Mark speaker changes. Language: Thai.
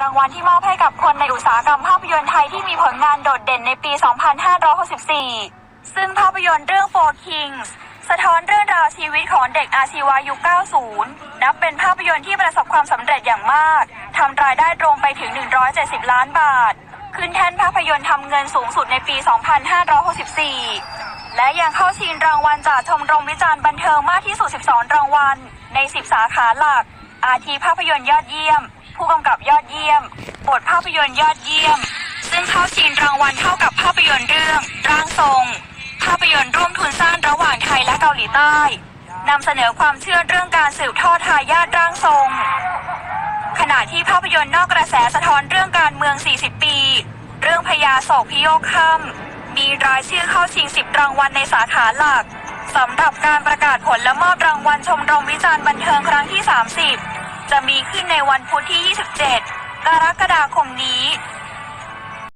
Speaker 1: รางวัลที่มอบให้กับคนในอุตสาหกรรมภาพยนตร์ไทยที่มีผลงานโดดเด่นในปี 2564 ซึ่งภาพยนตร์เรื่อง Four Kings สะท้อนเรื่องราวชีวิตของเด็กอาชีวายุค 90 นับเป็นภาพยนตร์ที่ประสบความสำเร็จอย่างมาก ทำรายได้ตรงไปถึง 170 ล้านบาท ขึ้นแท่นภาพยนตร์ทำเงินสูงสุดในปี 2564 และยังเข้าชิงรางวัลจากชมรมวิจารณ์บันเทิงมากที่สุด 12 รางวัล ใน 10 สาขาหลัก อาทิภาพยนตร์ยอดเยี่ยม ผู้กำกับยอดเยี่ยม บทภาพยนตร์ยอดเยี่ยม ซึ่งเข้าชิงรางวัลเท่ากับภาพยนตร์เรื่อง ร่างทรง ภาพยนตร์ร่วมทุนสร้างระหว่างไทยและเกาหลีใต้นำเสนอความเชื่อเรื่องการสืบทอดทายาทร่างทรง ขณะที่ภาพยนตร์นอกกระแสสะท้อนเรื่องการเมือง 40 ปี เรื่องพญาโศกพิโยคค่ำมีรายชื่อเข้าชิง 10 รางวัลในสาขาหลักสำหรับการประกาศผลและมอบรางวัลชมรมวิจารณ์บันเทิงครั้งที่ 30 จะมีขึ้นในวันพุธที่ 27 กรกฎาคมนี้